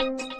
you.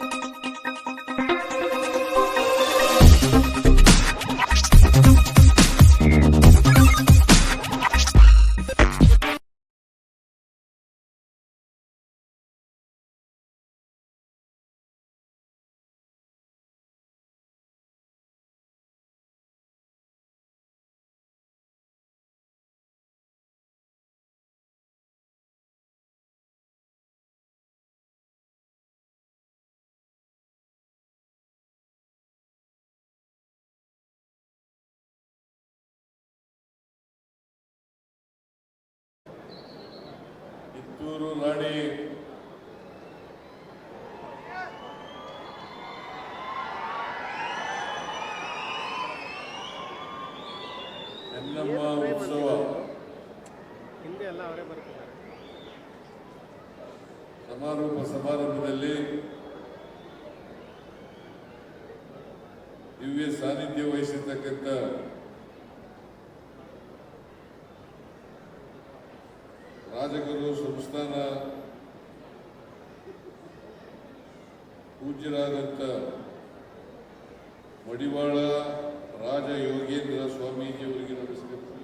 Kittur Rani Chennamma ಉತ್ಸವ? ಹಿಂದೆ ಎಲ್ಲ ಅವರೇ ಬರ್ತಿದ್ದಾರೆ. ಸಮಾರೋಪ ಸಮಾರಂಭದಲ್ಲಿ ದಿವ್ಯ ಸಾನ್ನಿಧ್ಯ ವಹಿಸಿರ್ತಕ್ಕಂಥ ಪೂಜ್ಯರಾದಂಥ ಮಡಿವಾಳ ರಾಜ ಯೋಗೇಂದ್ರ ಸ್ವಾಮೀಜಿಯವರಿಗೆ ನಮಸ್ಕರಿಸಿ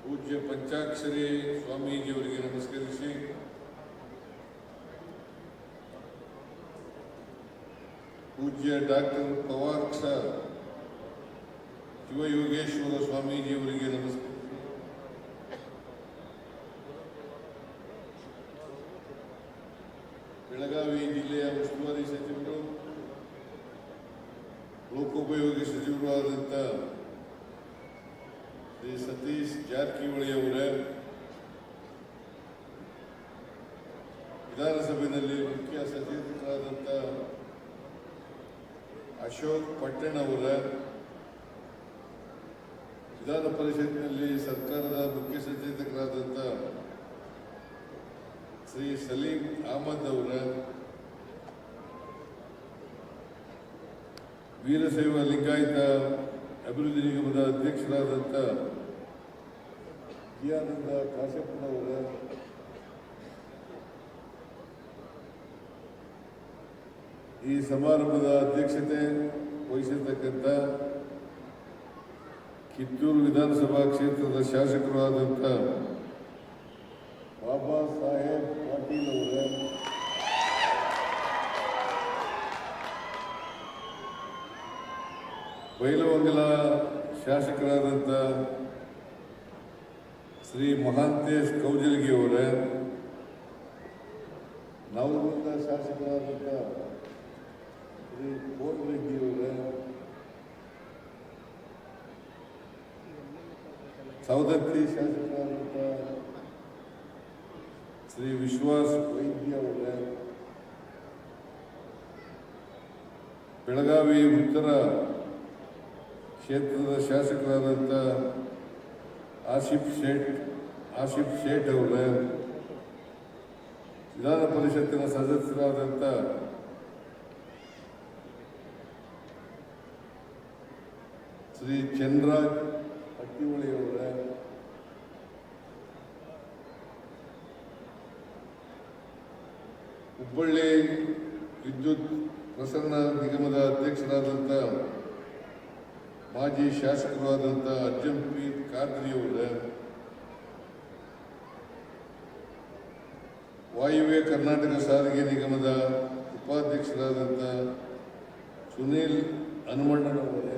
ಪೂಜ್ಯ ಪಂಚಾಕ್ಷರಿ ಸ್ವಾಮೀಜಿಯವರಿಗೆ ನಮಸ್ಕರಿಸಿ. ಪೂಜ್ಯ ಡಾಕ್ಟರ್ ಪವಾಕ್ಷ ಶಿವಯೋಗೇಶ್ವರ ಸ್ವಾಮೀಜಿಯವರಿಗೆ ನಮಸ್ಕರಿಸಿ. ಬೆಳಗಾವಿ ಜಿಲ್ಲೆಯ ಉಸ್ತುವಾರಿ ಸಚಿವರು, ಲೋಕೋಪಯೋಗಿ ಸಚಿವರು ಆದಂಥ ಶ್ರೀ ಸತೀಶ್ ಜಾರಕಿಹೊಳಿ ಅವರ, ವಿಧಾನಸಭೆಯಲ್ಲಿ ಮುಖ್ಯ ಸಚೇತಕರಾದಂಥ ಅಶೋಕ್ ಪಟ್ಟಣ್ ಅವರ, ವಿಧಾನ ಪರಿಷತ್ನಲ್ಲಿ ಸರ್ಕಾರದ ಮುಖ್ಯ ಸಚೇತಕರಾದಂಥ ಶ್ರೀ ಸಲೀಂ ಅಹಮದ್ ಅವರ ವೀರಶೈವ ಲಿಂಗಾಯತ ಅಭಿವೃದ್ಧಿ ನಿಗಮದ ಅಧ್ಯಕ್ಷರಾದಂಥ ಜಿಯಾನಂದ ಕಾಶಪ್ಪನವರ ಈ ಸಮಾರಂಭದ ಅಧ್ಯಕ್ಷತೆ ವಹಿಸಿರ್ತಕ್ಕಂಥ ಕಿತ್ತೂರು ವಿಧಾನಸಭಾ ಕ್ಷೇತ್ರದ ಶಾಸಕರು ಆದಂಥ ಬಾಬಾ ಸಾಹೇಬ್ ಬೈಲವಂಗಲ ಶಾಸಕರಾದಂಥ ಶ್ರೀ ಮಹಾಂತೇಶ್ ಕೌಜಲ್ಗಿ ಅವರ ನವಲಗುಂದ ಶಾಸಕರಾದಂಥ ಶ್ರೀ ಕೋಟ್ ರೆಡ್ಡಿ ಅವರ, ಸವದತ್ತಿ ಶಾಸಕರಾದಂಥ ಶ್ರೀ ವಿಶ್ವಾಸ್ ವೈದ್ಯ ಅವರ, ಬೆಳಗಾವಿ ಉತ್ತರ ಕ್ಷೇತ್ರದ ಶಾಸಕರಾದಂಥ ಆಸಿಫ್ ಶೇಟ್ ಆಸಿಫ್ ಶೇಟ್ ಅವರ ವಿಧಾನ ಪರಿಷತ್ತಿನ ಸದಸ್ಯರಾದಂಥ ಶ್ರೀ ಚಂದ್ರಾಜ್ ಅವರ ಹುಬ್ಬಳ್ಳಿ ವಿದ್ಯುತ್ ಪ್ರಸರಣ ನಿಗಮದ ಅಧ್ಯಕ್ಷರಾದಂಥ ಮಾಜಿ ಶಾಸಕರಾದಂಥ ಅಜ್ಜಂಪೀರ್ ಖಾದ್ರಿ ಅವರ ವಾಯುವ್ಯ ಕರ್ನಾಟಕ ಸಾರಿಗೆ ನಿಗಮದ ಉಪಾಧ್ಯಕ್ಷರಾದಂಥ ಸುನೀಲ್ ಹನುಮಣ್ಣನವರೇ.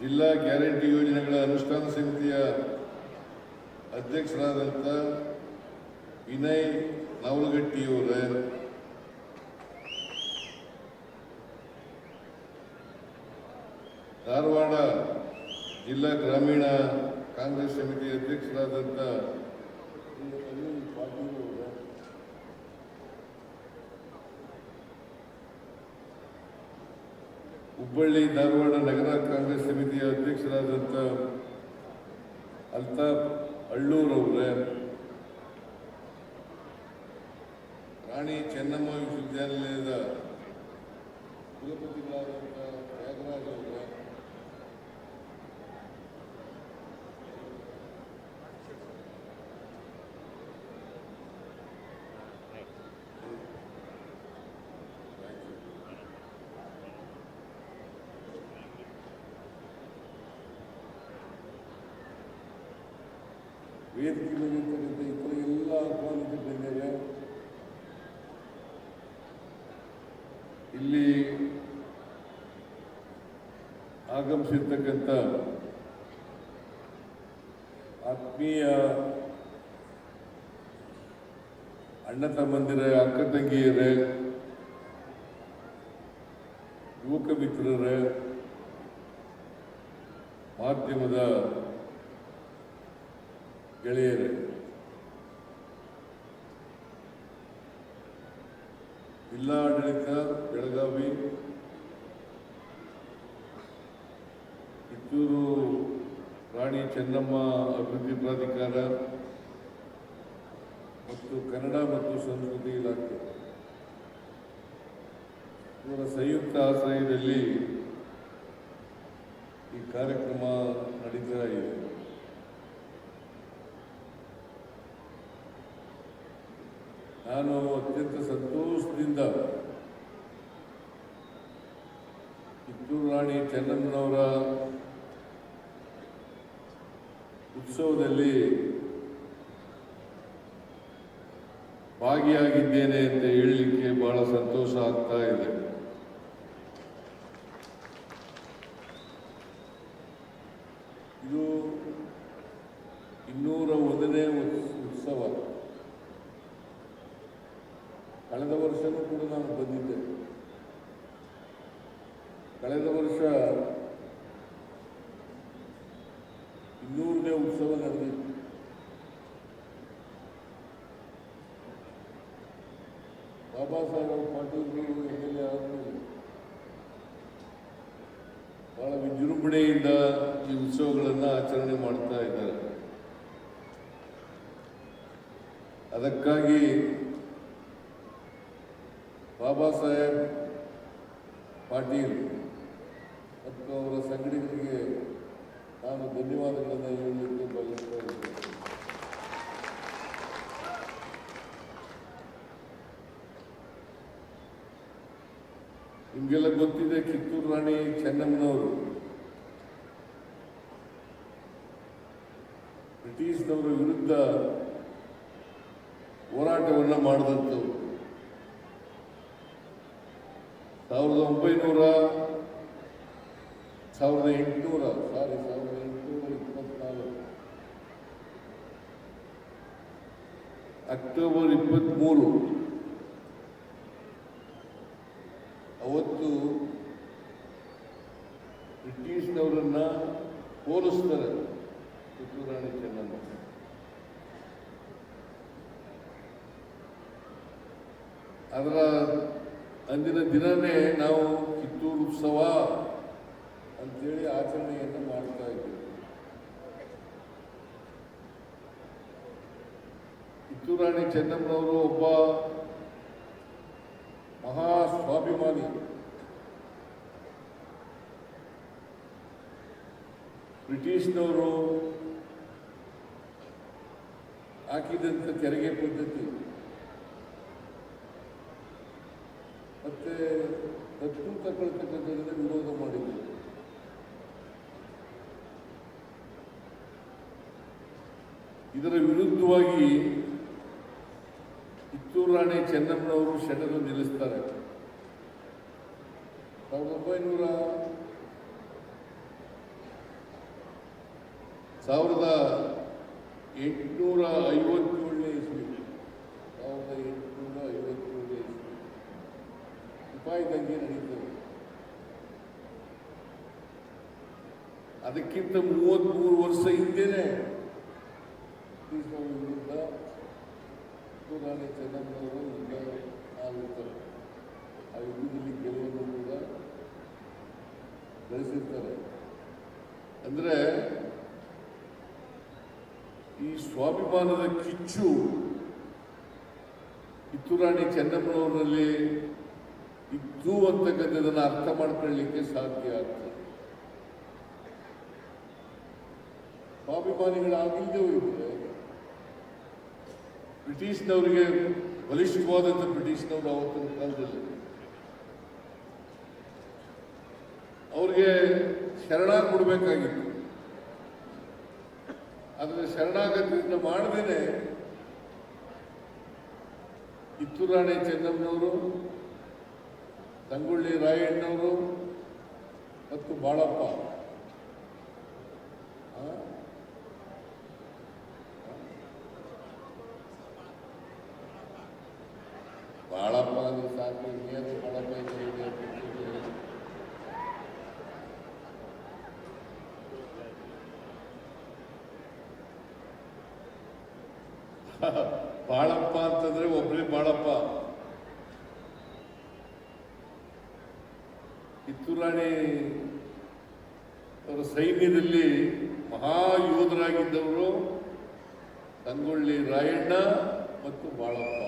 ಜಿಲ್ಲಾ ಗ್ಯಾರಂಟಿ ಯೋಜನೆಗಳ ಅನುಷ್ಠಾನ ಸಮಿತಿಯ ಅಧ್ಯಕ್ಷರಾದಂಥ ವಿನಯ್ ನವಲಗಟ್ಟಿಯವರ. ಧಾರವಾಡ ಜಿಲ್ಲಾ ಗ್ರಾಮೀಣ ಕಾಂಗ್ರೆಸ್ ಸಮಿತಿ ಅಧ್ಯಕ್ಷರಾದಂಥ ಹುಬ್ಬಳ್ಳಿ ಧಾರವಾಡ ನಗರ ಕಾಂಗ್ರೆಸ್ ಸಮಿತಿಯ ಅಧ್ಯಕ್ಷರಾದಂಥ ಅಲ್ತಾಫ್ ಅಳ್ಳೂರವರ ರಾಣಿ ಚೆನ್ನಮ್ಮ ವಿಶ್ವವಿದ್ಯಾನಿಲಯದ ವೇದಿಕೆ ಮೇಲೆ ಇರ್ತಕ್ಕಂಥ ಇತರ ಎಲ್ಲ ಆಹ್ವಾನಿಸಿದ್ದೇವೆ ಇಲ್ಲಿ ಆಗಮಿಸಿರ್ತಕ್ಕಂಥ ಆತ್ಮೀಯ ಅಣ್ಣ ತಮ್ಮಂದಿರ, ಅಕ್ಕ ತಂಗಿಯರೇ, ಯುವಕ ಮಿತ್ರರೇ, ಮಾಧ್ಯಮದ ಗೆಳೆಯರೇ. ಜಿಲ್ಲಾಡಳಿತ ಬೆಳಗಾವಿ ಕಿತ್ತೂರು ರಾಣಿ ಚೆನ್ನಮ್ಮ ಅಭಿವೃದ್ಧಿ ಪ್ರಾಧಿಕಾರ ಮತ್ತು ಕನ್ನಡ ಮತ್ತು ಸಂಸ್ಕೃತಿ ಇಲಾಖೆ. ಇವರ ಸಂಯುಕ್ತ ಆಶ್ರಯದಲ್ಲಿ ಈ ಕಾರ್ಯಕ್ರಮ ನಡೀತಾ ಇದೆ. ನಾನು ಅತ್ಯಂತ ಸಂತೋಷದಿಂದ ಕಿತ್ತೂರು ರಾಣಿ ಚೆನ್ನಮ್ಮನವರ ಉತ್ಸವದಲ್ಲಿ ಭಾಗಿಯಾಗಿದ್ದೇನೆ ಅಂತ ಹೇಳಲಿಕ್ಕೆ ಬಹಳ ಸಂತೋಷ ಆಗ್ತಾ ಇದೆ. ಇದು ಇನ್ನೂರ ಒಂದನೇ ಉತ್ಸ್- ಉತ್ಸವ. ಕಳೆದ ವರ್ಷವೂ ಕೂಡ ನಾನು ಬಂದಿದ್ದೆ. ಕಳೆದ ವರ್ಷ ಇನ್ನೂರನೇ ಉತ್ಸವ ನಡೆದಿತ್ತು. ಬಾಬಾ ಸಾಹೇಬ್ ಪಾಟೀಲ್ ಎಲ್ ಆದಮೇಲೆ ಬಹಳ ವಿಜೃಂಭಣೆಯಿಂದ ಈ ಉತ್ಸವಗಳನ್ನು ಆಚರಣೆ ಮಾಡ್ತಾ ಇದ್ದಾರೆ. ಅದಕ್ಕಾಗಿ ಬಾಬಾ ಸಾಹೇಬ್ ಪಾಟೀಲ್ ಮತ್ತು ಅವರ ಸಂಗಡಿಗರಿಗೆ ನಾನು ಧನ್ಯವಾದಗಳನ್ನು ಹೇಳಲಿಕ್ಕೆ ಬಯಸ್ತಾ ಇದ್ದೇನೆ ನಿಮಗೆಲ್ಲ ಗೊತ್ತಿದೆ ಕಿತ್ತೂರು ರಾಣಿ ಚೆನ್ನಮ್ಮನವರು. ಬ್ರಿಟಿಷ್ನವರ ವಿರುದ್ಧ ಹೋರಾಟವನ್ನು ಮಾಡಿದಂಥವ್ರು. ಸಾವಿರದ ಒಂಬೈನೂರ, ಸಾವಿರದ ಎಂಟುನೂರ, ಸಾರಿ, ಸಾವಿರದ ಎಂಟುನೂರ ಇಪ್ಪತ್ನಾಲ್ಕು. ಅಕ್ಟೋಬರ್ ಇಪ್ಪತ್ತ್ಮೂರು ಅವತ್ತು ಬ್ರಿಟಿಷ್ನವರನ್ನ ಹೋಲಿಸ್ತಾರೆ ಕಿತ್ತೂರು ರಾಣಿ ಚೆನ್ನಮ್ಮ ಅದರ ಅಂದಿನ ದಿನವೇ ನಾವು ಕಿತ್ತೂರು ಉತ್ಸವ ಅಂತೇಳಿ ಆಚರಣೆಯನ್ನು ಮಾಡ್ತಾ ಇದ್ದೀವಿ ಕಿತ್ತೂರು ರಾಣಿ ಚೆನ್ನಮ್ಮನವರು ಒಬ್ಬ ಮಹಾ ಸ್ವಾಭಿಮಾನಿ ಬ್ರಿಟಿಷ್ನವರು ಹಾಕಿದಂಥ ತೆರಿಗೆ ಪದ್ಧತಿ ಮತ್ತೆ ದತ್ತು ತಗೊಳ್ತಕ್ಕಂಥದ್ದನ್ನು ವಿರೋಧ ಮಾಡಿದ್ರು ಇದರ ವಿರುದ್ಧವಾಗಿ ಕಿತ್ತೂರು ರಾಣಿ ಚೆನ್ನಮ್ಮನವರು ಶರಣರು ನಿಲ್ಲಿಸ್ತಾರೆ. ಸಾವಿರದ ಒಂಬೈನೂರ ಸಾವಿರದ ಎಂಟುನೂರ ಐವತ್ತೇಳನೇ ಇಸ್ವಿ. ಸಾವಿರದ ಎಂಟುನೂರ ಐವತ್ತೇಳನೇ ಇಸ್ವಿ. ಸಿಪಾಯಿ ದಂಗೆ ನಡೀತದೆ. ಅದಕ್ಕಿಂತ ಮೂವತ್ತ್ಮೂರು ವರ್ಷ ಹಿಂದೆನೆ ಬ್ರಿಟಿಷ್ನವರ ವಿರುದ್ಧ ಕಿತ್ತೂರು ರಾಣಿ ಈಗ ಆಗಿರ್ತಾರೆ ಆ ಯುದ್ಧದಲ್ಲಿ ಗೆಲುವನ್ನು ಕೂಡ ಬೆಳೆಸಿರ್ತಾರೆ. ಅಂದರೆ ಈ ಸ್ವಾಭಿಮಾನದ ಕಿಚ್ಚು ಕಿತ್ತೂರಾಣಿ ಚೆನ್ನಮ್ಮನವರಲ್ಲಿ ಇದ್ದು ಅಂತಕ್ಕಂಥದ್ದನ್ನು ಅರ್ಥ ಮಾಡ್ಕೊಳ್ಳಿಕ್ಕೆ ಸಾಧ್ಯ ಆಗ್ತದೆ. ಸ್ವಾಭಿಮಾನಿಗಳಾಗಿಲ್ಲದೆ ಹೋಗಿದ್ರೆ ಬ್ರಿಟಿಷ್ನವರಿಗೆ ಬಲಿಷ್ಠವಾದಂಥ ಬ್ರಿಟಿಷ್ನವರು ಅವತ್ತಿನ ಕಾಲದಲ್ಲಿ. ಅವ್ರಿಗೆ ಶರಣ ಕೊಡಬೇಕಾಗಿತ್ತು ಆದರೆ ಶರಣಾಗತಿಯಿಂದ ಮಾಡದೇನೆ ಕಿತ್ತೂರಾಣಿ ಚೆನ್ನಮ್ಮನವರು ಸಂಗೊಳ್ಳಿ ರಾಯಣ್ಣವರು ಮತ್ತು ಬಾಳಪ್ಪ ಆ? ಬಾಳಪ್ಪ ಅಂದ್ರೆ ಸಾಕು ಇನ್ನೇನು ಬಾಳಪ್ಪ ಇದ್ದಾರೆ ಅಂತ ಗೊತ್ತಿಲ್ಲ. ಬಾಳಪ್ಪ ಅಂತಂದ್ರೆ ಒಬ್ಬರೇ ಬಾಳಪ್ಪ. ಕಿತ್ತೂರಾಣಿ ಅವರ ಸೈನ್ಯದಲ್ಲಿ ಮಹಾಯೋಧರಾಗಿದ್ದವರು ಸಂಗೊಳ್ಳಿ ರಾಯಣ್ಣ ಮತ್ತು ಬಾಳಪ್ಪ.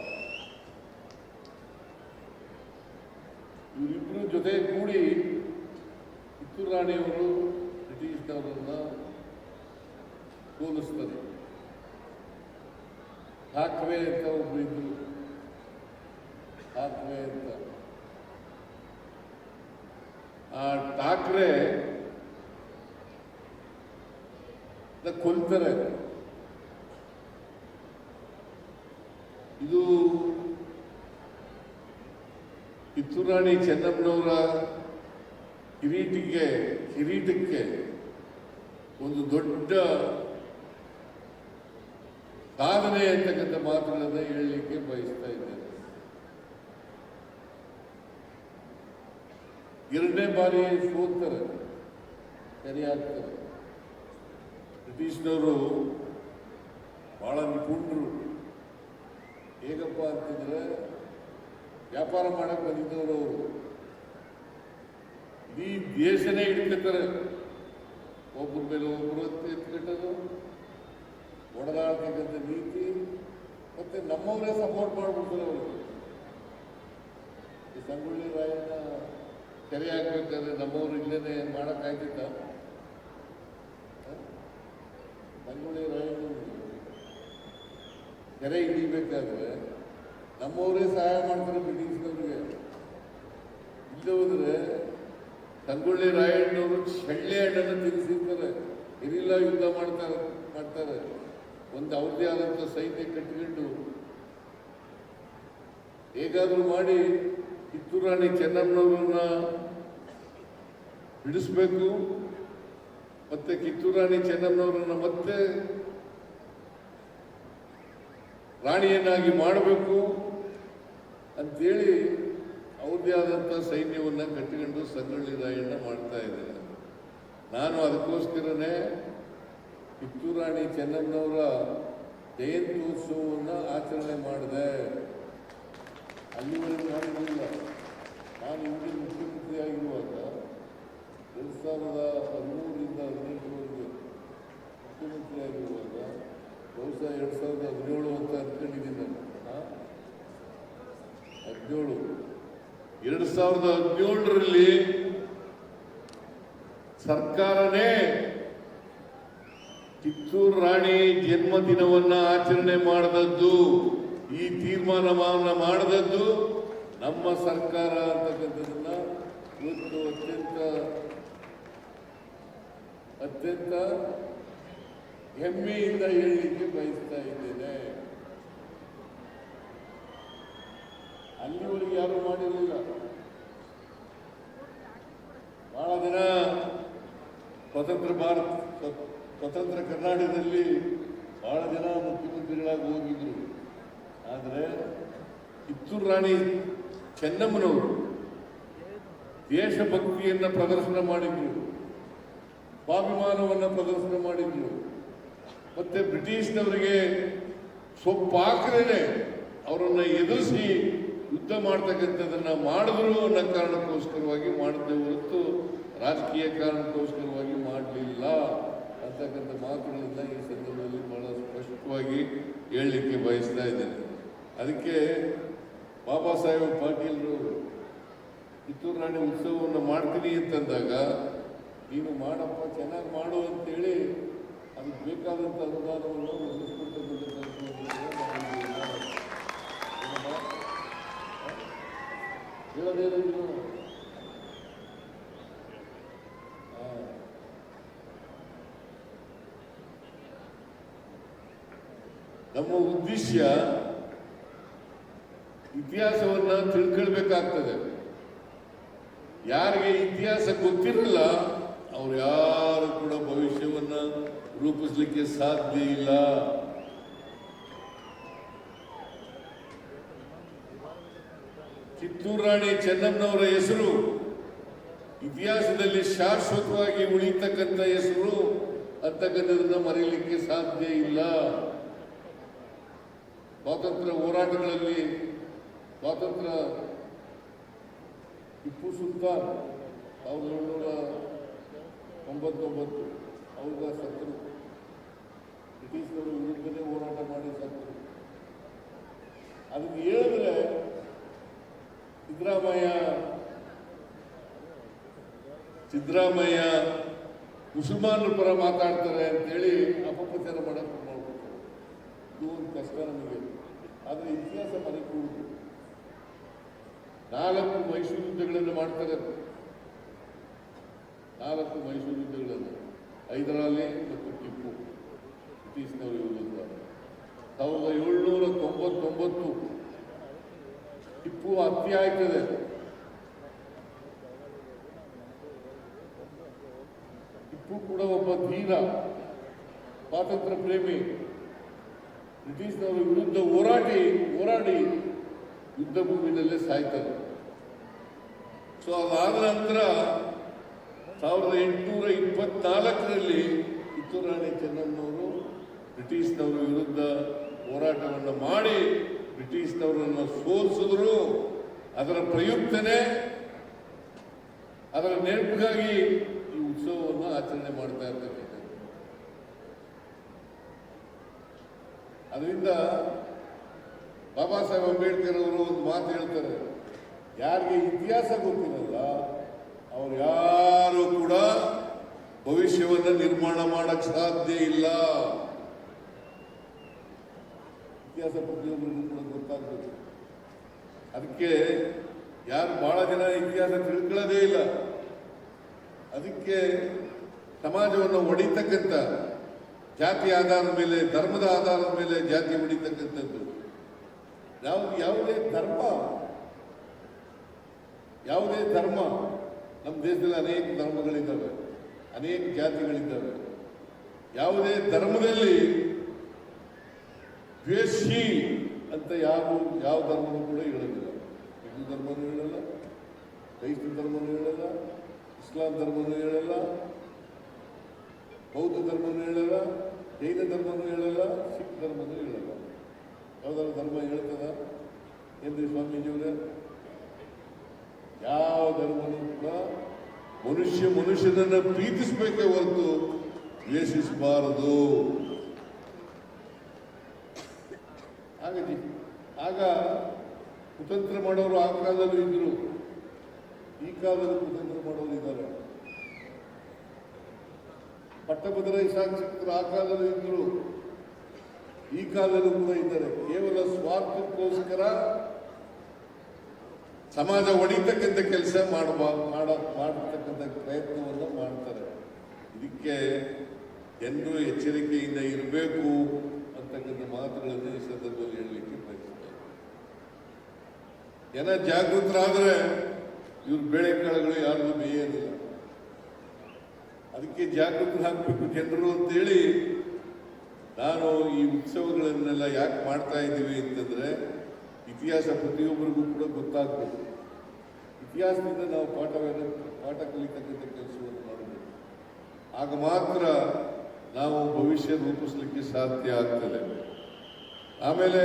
ಇವರಿಬ್ಬರು ಜೊತೆ ಕೂಡಿ ಕಿತ್ತೂರಾಣಿಯವರು ಬ್ರಿಟಿಷ್ನವರನ್ನು ಸೋಲಿಸ್ತಾರೆ ಠಾಕ್ರೆ ಅಂತ ಒಬ್ರು ಇದ್ರು ಠಾಕ್ರೆ ಅಂತ ಆ ಠಾಕ್ರೆ ಕೊಲ್ತಾರೆ ಇದು ಕಿತ್ತೂರಾಣಿ ಚೆನ್ನಮ್ಮನವರ ಕಿರೀಟಿಗೆ, ಕಿರೀಟಕ್ಕೆ ಒಂದು ದೊಡ್ಡ ಸಾಧನೆ ಅಂತಕ್ಕಂಥ ಮಾತುಗಳನ್ನು ಹೇಳಲಿಕ್ಕೆ ಬಯಸ್ತಾ ಇದ್ದೇನೆ. ಎರಡನೇ ಬಾರಿ ಸೋತ್ತಾರೆ ಸರಿಯಾಗ್ತಾರೆ ಬ್ರಿಟಿಷ್ನವರು ಬಹಳ ನಿಪುಣರು. ಹೇಗಪ್ಪ ಅಂತಂದ್ರೆ, ವ್ಯಾಪಾರ ಮಾಡಕ್ ಬಂದಿದ್ದವರು ಅವರು. ಇಡೀ ದೇಶನೇ ಹಿಡಿತಾರೆ ಒಬ್ಬರ ಮೇಲೆ ಒಬ್ಬರು ಎತ್ಕಟ್ಟೋದು. ಒಡೆದಾಡ್ತಕ್ಕಂಥ ನೀತಿ ಮತ್ತೆ ನಮ್ಮವರೇ ಸಪೋರ್ಟ್ ಮಾಡ್ಬಿಡ್ತಾರೆ ಅವರು ಈ ಸಂಗೊಳ್ಳಿ ರಾಯನ ಕೆರೆ ಹಾಕ್ಬೇಕಾದ್ರೆ ನಮ್ಮವ್ರು ಇಲ್ಲೇನೆ ಮಾಡೋಕ್ಕಾಯ್ತಿತ್ತ ಹ? ಸಂಗೊಳ್ಳಿ ರಾಯನ ಕೆರೆ ಹಿಡಿಬೇಕಾದ್ರೆ ನಮ್ಮವರೇ ಸಹಾಯ ಮಾಡ್ತಾರೆ ಬ್ರಿಟಿಷ್ನವ್ರಿಗೆ ಇಲ್ಲದೆ ಹೋದ್ರೆ ಸಂಗೊಳ್ಳಿ ರಾಯಣ್ಣವರು ಚಳ್ಳೆ ಹಣ್ಣನ್ನು ತಿನ್ನಿಸಿರ್ತಾರೆ. ಇರಿಲ್ಲ ಯುದ್ಧ ಮಾಡ್ತಾರೆ ಮಾಡ್ತಾರೆ. ಒಂದು ಅವ್ರದೇ ಆದಂಥ ಸೈನ್ಯ ಕಟ್ಟಿಕೊಂಡು ಹೇಗಾದರೂ ಮಾಡಿ ಕಿತ್ತೂರಾಣಿ ಚೆನ್ನಮ್ಮನವ್ರನ್ನ ಬಿಡಿಸ್ಬೇಕು ಮತ್ತೆ ಕಿತ್ತೂರಾಣಿ ಚೆನ್ನಮ್ಮನವ್ರನ್ನ ಮತ್ತೆ ರಾಣಿಯನ್ನಾಗಿ ಮಾಡಬೇಕು ಅಂತೇಳಿ ಅವ್ರದ್ದೇ ಆದಂಥ ಸೈನ್ಯವನ್ನು ಕಟ್ಟಿಕೊಂಡು ಸಂಗೊಳ್ಳಿ ರಾಯಣ್ಣ ಮಾಡ್ತಾ ಇದ್ದಾರೆ. ನಾನು ಅದಕ್ಕೋಸ್ಕರನೇ ಕಿತ್ತೂರಾಣಿ ಚೆನ್ನಮ್ಮನವರ ಜಯಂತ್ಯೋತ್ಸವವನ್ನು ಆಚರಣೆ ಮಾಡಿದೆ. ಅಲ್ಲಿವರೆಗೂ ಮಾಡಿರಲಿಲ್ಲ ನಾನು ಇಂದಿನ ಮುಖ್ಯಮಂತ್ರಿಯಾಗಿರುವಾಗ ಎರಡು ಸಾವಿರದ ಹದಿಮೂರರಿಂದ ಹದಿನೆಂಟರವರೆಗೆ ಮುಖ್ಯಮಂತ್ರಿ ಆಗಿರುವಾಗ ಬಹುಶಃ ಎರಡು ಸಾವಿರದ ಹದಿನೇಳು ಅಂತ ಅಂದ್ಕೊಂಡಿದ್ದೀನಿ ನಾನು? ಹದಿನೇಳು. ಎರಡು ಸಾವಿರದ ಹದಿನೇಳರಲ್ಲಿ ಸರ್ಕಾರನೇ ಕಿತ್ತೂರು ರಾಣಿ ಜನ್ಮದಿನವನ್ನು ಆಚರಣೆ ಮಾಡಿದದ್ದು, ಈ ತೀರ್ಮಾನವನ್ನ ಮಾಡಿದದ್ದು ನಮ್ಮ ಸರ್ಕಾರ ಅಂತಕ್ಕಂಥದ್ದನ್ನ ಇವತ್ತು ಅತ್ಯಂತ ಅತ್ಯಂತ ಹೆಮ್ಮೆಯಿಂದ ಹೇಳಲಿಕ್ಕೆ ಬಯಸ್ತಾ ಇದ್ದೇನೆ. ಅಲ್ಲಿವರೆಗೆ ಯಾರು ಮಾಡಿರಲಿಲ್ಲ. ಬಹಳ ದಿನ ಸ್ವತಂತ್ರ ಭಾರತ ಸ್ವತಂತ್ರ ಕರ್ನಾಟಕದಲ್ಲಿ ಬಹಳ ಜನ ಮುಖ್ಯಮಂತ್ರಿಗಳಾಗಿ ಹೋಗಿದ್ರು. ಆದರೆ ಕಿತ್ತೂರು ರಾಣಿ ಚೆನ್ನಮ್ಮನವರು ದೇಶಭಕ್ತಿಯನ್ನು ಪ್ರದರ್ಶನ ಮಾಡಿದ್ರು, ಸ್ವಾಭಿಮಾನವನ್ನು ಪ್ರದರ್ಶನ ಮಾಡಿದ್ರು. ಮತ್ತೆ ಬ್ರಿಟಿಷ್ನವರಿಗೆ ಸೊಪ್ಪಾಕ್ರೇ ಅವರನ್ನು ಎದುರಿಸಿ ಯುದ್ಧ ಮಾಡ್ತಕ್ಕಂಥದ್ದನ್ನು ಮಾಡಿದ್ರು ಅನ್ನೋ ಕಾರಣಕ್ಕೋಸ್ಕರವಾಗಿ ಮಾಡಿದ್ದೆ ಹೊರತು ರಾಜಕೀಯ ಕಾರಣಕ್ಕೋಸ್ಕರವಾಗಿ ಮಾಡಲಿಲ್ಲ. ಅಂತಕ್ಕಂಥ ಮಾತುಗಳನ್ನ ಈ ಸಂದರ್ಭದಲ್ಲಿ ಬಹಳ ಸ್ಪಷ್ಟವಾಗಿ ಹೇಳಲಿಕ್ಕೆ ಬಯಸ್ತಾ ಇದ್ದೇನೆ ಅದಕ್ಕೆ ಬಾಬಾ ಸಾಹೇಬ್ ಪಾಟೀಲ್ರು, ಕಿತ್ತೂರು ರಾಣಿ ಉತ್ಸವವನ್ನು ಮಾಡ್ತೀನಿ ಅಂತಂದಾಗ, ನೀನು ಮಾಡಪ್ಪ, ಚೆನ್ನಾಗಿ ಮಾಡು ಅಂತೇಳಿ ಅದಕ್ಕೆ ಬೇಕಾದಂಥ ಅನುದಾನವನ್ನು? ಹ? ಹೇಳೋದೇನು ನಮ್ಮ ಉದ್ದೇಶ ಇತಿಹಾಸವನ್ನ ತಿಳ್ಕೊಳ್ಬೇಕಾಗ್ತದೆ. ಯಾರಿಗೆ ಇತಿಹಾಸ ಗೊತ್ತಿರಲ್ಲ, ಅವ್ರು ಯಾರು ಕೂಡ ಭವಿಷ್ಯವನ್ನ ರೂಪಿಸಲಿಕ್ಕೆ ಸಾಧ್ಯ ಇಲ್ಲ. ಕಿತ್ತೂರು ರಾಣಿ ಚೆನ್ನಮ್ಮನವರ ಹೆಸರು ಇತಿಹಾಸದಲ್ಲಿ ಶಾಶ್ವತವಾಗಿ ಉಳಿತಕ್ಕಂಥ ಹೆಸರು ಅಂತಕ್ಕಂಥದನ್ನ ಮರೆಯಲಿಕ್ಕೆ ಸಾಧ್ಯ ಇಲ್ಲ. ಸ್ವಾತಂತ್ರ್ಯ ಹೋರಾಟಗಳಲ್ಲಿ ಸ್ವಾತಂತ್ರ್ಯ ಟಿಪ್ಪು ಸುಲ್ತಾನ್ ಸಾವಿರದ ಏಳ್ನೂರ ತೊಂಬತ್ತೊಂಬತ್ತು ಅವ್ರ ಸತ್ತರು ಬ್ರಿಟಿಷ್ನವರು ವಿರುದ್ಧನೇ ಹೋರಾಟ ಮಾಡಿ ಸತ್ತರು ಅದಕ್ಕೆ ಹೇಳಿದ್ರೆ ಸಿದ್ದರಾಮಯ್ಯ ಸಿದ್ದರಾಮಯ್ಯ ಮುಸಲ್ಮಾನರ ಪರ ಮಾತಾಡ್ತಾರೆ ಅಂತೇಳಿ ಅಪಪ್ರಚಾರ ಮಾಡಕ್ಕೆ ಮಾಡ್ಬಿಡ್ತಾರೆ ಇದು ಒಂದು ಕಷ್ಟ ನಮಗೆ ಆದರೆ ಇತಿಹಾಸ ಮರೆಕೂಡುದು ನಾಲ್ಕು ಮೈಸೂರು ಯುದ್ಧಗಳನ್ನು ಮಾಡ್ತಾರೆ. ನಾಲ್ಕು ಮೈಸೂರು ಯುದ್ಧಗಳನ್ನು, ಹೈದರಾಲಿ ಮತ್ತು ಟಿಪ್ಪು. ಬ್ರಿಟಿಷ್ನವರು ಯುದ್ಧ ಸಾವಿರದ ಏಳ್ನೂರ ತೊಂಬತ್ತೊಂಬತ್ತು ಟಿಪ್ಪು ಹತ್ಯೆ ಆಯ್ತದೆ. ಟಿಪ್ಪು ಕೂಡ ಒಬ್ಬ ಧೀರ, ಸ್ವಾತಂತ್ರ್ಯ ಪ್ರೇಮಿ. ಬ್ರಿಟಿಷ್ನವರ ವಿರುದ್ಧ ಹೋರಾಡಿ ಹೋರಾಡಿ ಯುದ್ಧ ಭೂಮಿಯಲ್ಲೇ ಸಾಯ್ತಾರೆ. ಸೊ, ಅದಾದ ನಂತರ ಸಾವಿರದ ಎಂಟುನೂರ ಇಪ್ಪತ್ನಾಲ್ಕರಲ್ಲಿ ಕಿತ್ತೂರು ರಾಣಿ ಚೆನ್ನಮ್ಮನವರು ಬ್ರಿಟಿಷ್ನವರ ವಿರುದ್ಧ ಹೋರಾಟವನ್ನು ಮಾಡಿ ಬ್ರಿಟಿಷ್ನವರನ್ನು ಸೋಲಿಸಿದ್ರು. ಅದರ ಪ್ರಯುಕ್ತನೇ ಅದರ ನೆನಪಿಗಾಗಿ ಈ ಉತ್ಸವವನ್ನು ಆಚರಣೆ ಮಾಡ್ತಾ ಇರ್ತಕ್ಕಂಥದ್ದು. ಅದರಿಂದ ಬಾಬಾ ಸಾಹೇಬ್ ಅಂಬೇಡ್ಕರ್ ಅವರು ಒಂದು ಮಾತು ಹೇಳ್ತಾರೆ. ಯಾರಿಗೆ ಇತಿಹಾಸ ಗೊತ್ತಿರಲ್ಲ, ಅವ್ರು ಯಾರು ಕೂಡ ಭವಿಷ್ಯವನ್ನು ನಿರ್ಮಾಣ ಮಾಡಕ್ ಸಾಧ್ಯ ಇಲ್ಲ. ಇತಿಹಾಸ ಪ್ರತಿಯೊಬ್ಬರಿಗೂ ಕೂಡ ಗೊತ್ತಾಗಬೇಕು. ಅದಕ್ಕೆ ಯಾರು ಬಹಳ ಜನ ಇತಿಹಾಸ ತಿಳ್ಕೊಳ್ಳೋದೇ ಇಲ್ಲ. ಅದಕ್ಕೆ ಸಮಾಜವನ್ನು ಒಡಿತಕ್ಕಂಥ ಜಾತಿ ಆಧಾರದ ಮೇಲೆ, ಧರ್ಮದ ಆಧಾರದ ಮೇಲೆ ಜಾತಿ ಹೊಡಿತಕ್ಕಂಥದ್ದು ಯಾವ ಯಾವುದೇ ಧರ್ಮ ಯಾವುದೇ ಧರ್ಮ ನಮ್ಮ ದೇಶದಲ್ಲಿ ಅನೇಕ ಧರ್ಮಗಳಿದ್ದಾವೆ, ಅನೇಕ ಜಾತಿಗಳಿದ್ದಾವೆ. ಯಾವುದೇ ಧರ್ಮದಲ್ಲಿ ದ್ವೇಷಿ ಅಂತ ಯಾವ ಯಾವ ಧರ್ಮವೂ ಕೂಡ ಹೇಳೋದಿಲ್ಲ. ಹಿಂದೂ ಧರ್ಮನೂ ಹೇಳಲ್ಲ ಕ್ರೈಸ್ತ ಧರ್ಮನೂ ಹೇಳಲ್ಲ, ಇಸ್ಲಾಂ ಧರ್ಮನೂ ಹೇಳಲ್ಲ, ಬೌದ್ಧ ಧರ್ಮನೂ ಹೇಳಲ್ಲ, ಜೈನ ಧರ್ಮನೂ ಹೇಳಲ್ಲ, ಸಿಖ್ ಧರ್ಮನೂ ಹೇಳಲ್ಲ. ಯಾವ್ದಾದ್ರು ಧರ್ಮ ಹೇಳ್ತದ? ಎಂದು ಸ್ವಾಮೀಜಿಯವರೇ? ಯಾವ ಧರ್ಮನೂ ಕೂಡ ಮನುಷ್ಯ ಮನುಷ್ಯನನ್ನ ಪ್ರೀತಿಸಬೇಕೇ ಹೊರತು ದ್ವೇಷಿಸಬಾರದು. ಹಾಗಾಗಿ ಆಗ ಕುತಂತ್ರ ಮಾಡೋರು ಆ ಕಾಲದಲ್ಲೂ ಇದ್ರು. ಈ ಕಾಲದಲ್ಲಿ ಕುತಂತ್ರ ಮಾಡೋರು ಇದ್ದಾರೆ. ಪಟ್ಟಭದ್ರ ಶಾಸಕರು ಆ ಕಾಲದಲ್ಲೂ ಇದ್ರು. ಈ ಕಾಲದಲ್ಲೂ ಕೂಡ ಇದ್ದಾರೆ. ಕೇವಲ ಸ್ವಾರ್ಥಕ್ಕೋಸ್ಕರ ಸಮಾಜ ಒಡಿತಕ್ಕಂಥ ಕೆಲಸ ಮಾಡುವ, ಮಾಡ ಮಾಡತಕ್ಕಂಥ ಪ್ರಯತ್ನವನ್ನು ಮಾಡ್ತಾರೆ. ಇದಕ್ಕೆ ಜನರು ಎಚ್ಚರಿಕೆಯಿಂದ ಇರಬೇಕು ಅಂತಕ್ಕಂಥ ಮಾತುಗಳನ್ನು ಈ ಸಂದರ್ಭದಲ್ಲಿ ಹೇಳಲಿಕ್ಕೆ ಬಯಸ್ತಾರೆ ಜನ ಜಾಗೃತರಾದ್ರೆ ಇವ್ರ ಬೆಳೆ ಕಾಳುಗಳು ಯಾರಿಗೂ ಬೇಯೋದಿಲ್ಲ. ಅದಕ್ಕೆ ಜಾಗೃತರಾಗಬೇಕು ಜನರು ಅಂತೇಳಿ ನಾನು ಈ ಉತ್ಸವಗಳನ್ನೆಲ್ಲ ಯಾಕೆ ಮಾಡ್ತಾ ಇದ್ದೀವಿ ಅಂತಂದ್ರೆ ಇತಿಹಾಸ ಪ್ರತಿಯೊಬ್ಬರಿಗೂ ಕೂಡ ಗೊತ್ತಾಗಬೇಕು. ಇತಿಹಾಸದಿಂದ ನಾವು ಪಾಠವನ್ನು ಪಾಠ ಕಲಿತಕ್ಕಂಥ ಕೆಲಸವನ್ನು ಮಾಡಬೇಕು. ಆಗ ಮಾತ್ರ ನಾವು ಭವಿಷ್ಯ ರೂಪಿಸಲಿಕ್ಕೆ ಸಾಧ್ಯ ಆಗ್ತದೆ. ಆಮೇಲೆ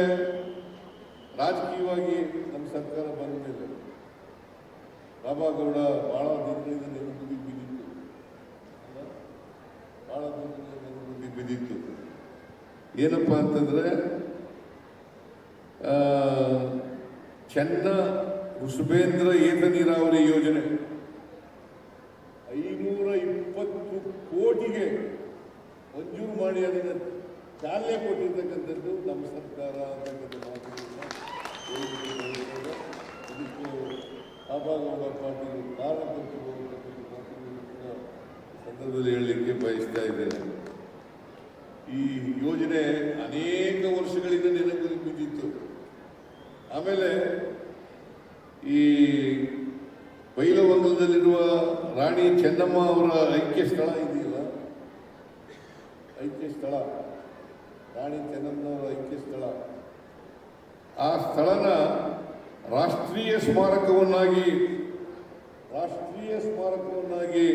ರಾಜಕೀಯವಾಗಿ ನಮ್ಮ ಸರ್ಕಾರ ಬಂದ ಮೇಲೆ ಬಾಬಾಗೌಡ ಬಹಳ ದಿನಗಳಿಂದ ನೆನಪಿಗೆ ಬಿದ್ದಿತ್ತು. ಭಾಳ ದಿನಗಳಿಂದ ನೆನಪುಗೆ ಬಿದ್ದಿತ್ತು. ಏನಪ್ಪ ಅಂತಂದ್ರೆ ಆ, ಉಸುಬೇಂದ್ರ ಏತ ನೀರಾವರಿ ಯೋಜನೆ. ಐನೂರ ಇಪ್ಪತ್ತು ಕೋಟಿಗೆ ಮಂಜೂರು ಮಾಡಿ ಅದನ್ನು ಚಾಲನೆ ಕೊಟ್ಟಿರ್ತಕ್ಕಂಥದ್ದು ನಮ್ಮ ಸರ್ಕಾರ ಪಾಟೀಲ್ ಸಂದರ್ಭದಲ್ಲಿ ಹೇಳಲಿಕ್ಕೆ ಬಯಸ್ತಾ ಇದ್ದೇನೆ. ಈ ಯೋಜನೆ ಅನೇಕ ವರ್ಷಗಳಿಂದ ನೆನಪಲ್ಲಿ ಬಿದ್ದಿತ್ತು. ಆಮೇಲೆ ಈ ಬೈಲವಂಗದಲ್ಲಿರುವ ರಾಣಿ ಚೆನ್ನಮ್ಮ ಅವರ ಐಕ್ಯ ಸ್ಥಳ ಇದೆಯಲ್ಲ? ಐಕ್ಯ ಸ್ಥಳ. ರಾಣಿ ಚೆನ್ನಮ್ಮನವರ ಐಕ್ಯ ಸ್ಥಳ. ಆ ಸ್ಥಳನ ರಾಷ್ಟ್ರೀಯ ಸ್ಮಾರಕವನ್ನಾಗಿ ರಾಷ್ಟ್ರೀಯ ಸ್ಮಾರಕವನ್ನಾಗಿ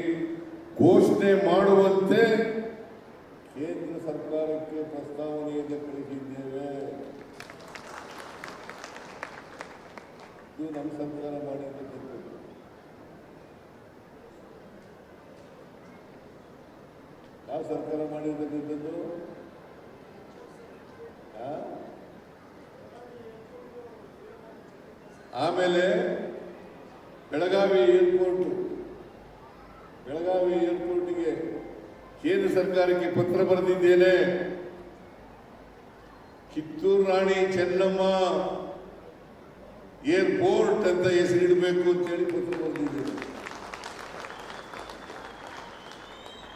ಘೋಷಣೆ ಮಾಡುವಂತೆ ಕೇಂದ್ರ ಸರ್ಕಾರಕ್ಕೆ ಪ್ರಸ್ತಾವನೆಯನ್ನು ಕಳಿಸಿದ್ದೇವೆ ಇದು ನಮ್ಮ ಸರ್ಕಾರ ಮಾಡಿರ್ತಕ್ಕಂಥದ್ದು ಯಾವ ಸರ್ಕಾರ ಮಾಡಿರ್ತಕ್ಕಂಥದ್ದು? ಆಮೇಲೆ ಬೆಳಗಾವಿ ಏರ್ಪೋರ್ಟ್, ಬೆಳಗಾವಿ ಏರ್ಪೋರ್ಟ್ಗೆ ಕೇಂದ್ರ ಸರ್ಕಾರಕ್ಕೆ ಪತ್ರ ಬರೆದಿದ್ದೇನೆ. ಕಿತ್ತೂರು ರಾಣಿ ಚೆನ್ನಮ್ಮ ಏರ್ಪೋರ್ಟ್ ಅಂತ ಹೆಸರಿಡಬೇಕು ಅಂತೇಳಿ ಪತ್ರ ಬರೆದಿದ್ದೇನೆ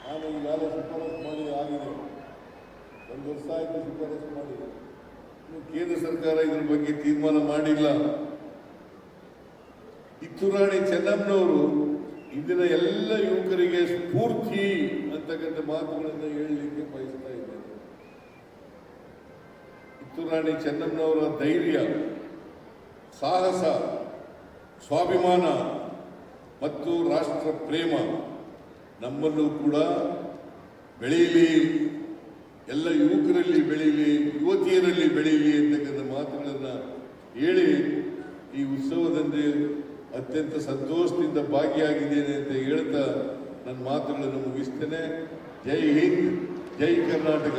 ನಾನು ಈಗಾಗಲೇ ಶಿಫಾರಸು ಮಾಡಿ ಆಗಿದೆ. ಒಂದು ವರ್ಷ ಆಯಿತು ಶಿಫಾರಸು ಮಾಡಿ. ಕೇಂದ್ರ ಸರ್ಕಾರ ಇದ್ರ ಬಗ್ಗೆ ತೀರ್ಮಾನ ಮಾಡಿಲ್ಲ. ಕಿತ್ತೂರಾಣಿ ಚೆನ್ನಮ್ಮನವರು ಇಂದಿನ ಎಲ್ಲ ಯುವಕರಿಗೆ ಸ್ಫೂರ್ತಿ ಅಂತಕ್ಕಂಥ ಮಾತುಗಳನ್ನು ಹೇಳಲಿಕ್ಕೆ ಬಯಸ್ತಾ ಇದ್ದೇನೆ. ಕಿತ್ತೂರಾಣಿ ಚೆನ್ನಮ್ಮನವರ ಧೈರ್ಯ. ಸಾಹಸ, ಸ್ವಾಭಿಮಾನ ಮತ್ತು ರಾಷ್ಟ್ರ ಪ್ರೇಮ ನಮ್ಮಲ್ಲೂ ಕೂಡ ಬೆಳೆಯಲಿ. ಎಲ್ಲ ಯುವಕರಲ್ಲಿ ಬೆಳೆಯಲಿ, ಯುವತಿಯರಲ್ಲಿ ಬೆಳೆಯಲಿ ಅಂತಕ್ಕಂಥ ಮಾತುಗಳನ್ನು ಹೇಳಿ ಈ ಉತ್ಸವದಲ್ಲಿ ಅತ್ಯಂತ ಸಂತೋಷದಿಂದ ಭಾಗಿಯಾಗಿದ್ದೇನೆ ಅಂತ ಹೇಳ್ತಾ ನನ್ನ ಮಾತುಗಳನ್ನು ಮುಗಿಸ್ತೇನೆ. ಜೈ ಹಿಂದ್, ಜೈ ಕರ್ನಾಟಕ.